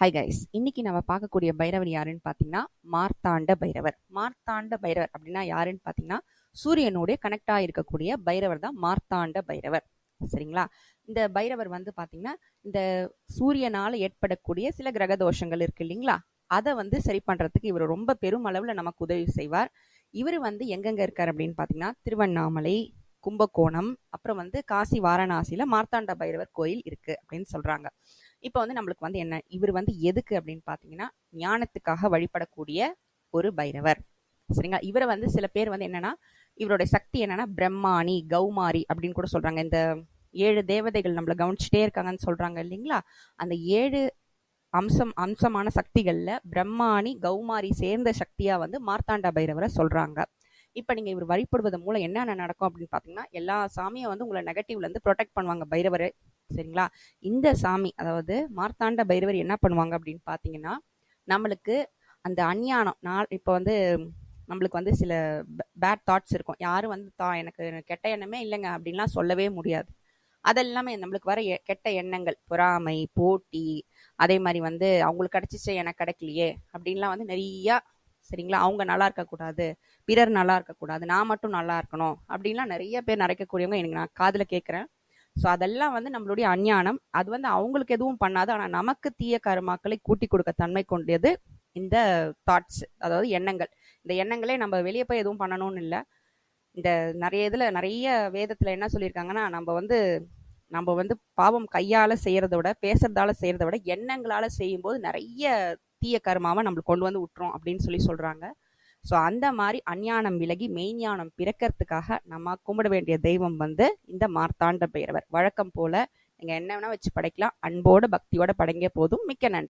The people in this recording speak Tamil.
ஹை கைஸ் இன்னைக்கு நம்ம பார்க்கக்கூடிய பைரவர் யாருன்னு பார்த்தீங்கன்னா மார்த்தாண்ட பைரவர். மார்த்தாண்ட பைரவர் அப்படின்னா யாருன்னு பார்த்தீங்கன்னா சூரியனோட கனெக்ட் இருக்கக்கூடிய பைரவர் தான் மார்த்தாண்ட பைரவர். சரிங்களா? இந்த பைரவர் வந்து பார்த்தீங்கன்னா இந்த சூரியனால ஏற்படக்கூடிய சில கிரக தோஷங்கள் இருக்கு இல்லைங்களா? அதை வந்து சரி பண்றதுக்கு இவர் ரொம்ப பெரும் அளவில் நமக்கு உதவி செய்வார். இவர் வந்து எங்கெங்க இருக்கார் அப்படின்னு பார்த்தீங்கன்னா திருவண்ணாமலை கும்பகோணம் அப்புறம் வந்து காசி வாரணாசியில் மார்த்தாண்ட பைரவர் கோயில் இருக்கு அப்படின்னு சொல்றாங்க. இப்போ வந்து நம்மளுக்கு வந்து என்ன? இவர் வந்து எதுக்கு அப்படின்னு பார்த்தீங்கன்னா ஞானத்துக்காக வழிபடக்கூடிய ஒரு பைரவர். சரிங்களா? இவரை வந்து சில பேர் வந்து என்னன்னா இவருடைய சக்தி என்னன்னா பிரம்மாணி கௌமாரி அப்படின்னு கூட சொல்றாங்க. இந்த ஏழு தேவதைகள் நம்மளை கவனிச்சுட்டே இருக்காங்கன்னு சொல்றாங்க இல்லைங்களா? அந்த ஏழு அம்சம் அம்சமான சக்திகள்ல பிரம்மாணி கௌமாரி சேர்ந்த சக்தியா வந்து மார்த்தாண்டா பைரவரை சொல்றாங்க. இப்போ நீங்கள் இவர் வழிபடுவதன் மூலம் என்னென்ன நடக்கும் அப்படின்னு பார்த்தீங்கன்னா எல்லா சாமியும் வந்து உங்களை நெகட்டிவ்லேருந்து ப்ரொடெக்ட் பண்ணுவாங்க. பைரவர் சரிங்களா? இந்த சாமி அதாவது மார்த்தாண்ட பைரவர் என்ன பண்ணுவாங்க அப்படின்னு பார்த்தீங்கன்னா நம்மளுக்கு அந்த அஞ்ஞானம் நான் இப்போ வந்து நம்மளுக்கு வந்து சில பேட் தாட்ஸ் இருக்கும். யாரும் வந்து தா எனக்கு கெட்ட எண்ணமே இல்லைங்க அப்படின்லாம் சொல்லவே முடியாது. அதெல்லாமே நம்மளுக்கு வர எ- கெட்ட எண்ணங்கள் பொறாமை போட்டி அதே மாதிரி வந்து அவங்களுக்கு கிடைச்சிச்சு எனக்கு கிடைக்கலையே அப்படின்லாம் வந்து நிறையா சரிங்களா? அவங்க நல்லா இருக்கக்கூடாது. பிறர் நல்லா இருக்கக்கூடாது. நான் மட்டும் நல்லா இருக்கணும். அப்படின்லாம் நிறைய பேர் நிறைக்கக்கூடியவங்க எனக்கு நான் காதில் கேட்குறேன். ஸோ அதெல்லாம் வந்து நம்மளுடைய அஞ்ஞானம். அது வந்து அவங்களுக்கு எதுவும் பண்ணாது. ஆனால் நமக்கு தீய கருமாக்களை கூட்டி கொடுக்க தன்மை கொண்டது இந்த தாட்ஸ் அதாவது எண்ணங்கள். இந்த எண்ணங்களே நம்ம வெளியே போய் எதுவும் பண்ணணும்னு இல்லை. இந்த நிறைய இதில் நிறைய வேதத்தில் என்ன சொல்லியிருக்காங்கன்னா நம்ம வந்து நம்ம வந்து பாவம் கையால் செய்கிறத விட பேசுறதால செய்கிறத விட எண்ணங்களால் செய்யும்போது நிறைய தீய கர்மாவை நம்மளுக்கு கொண்டு வந்து விட்டுரும் அப்படின்னு சொல்லி சொல்கிறாங்க ஸோ அந்த மாதிரி அஞ்ஞானம் விலகி மெய்ஞானம் பிறக்கிறதுக்காக நம்ம கும்பிட வேண்டிய தெய்வம் வந்து இந்த மார்த்தாண்ட பைரவர். வழக்கம் போல நீங்கள் என்ன வேணால் வச்சு படைக்கலாம். அன்போட பக்தியோட படைங்க போதும். மிக்க நன்றி.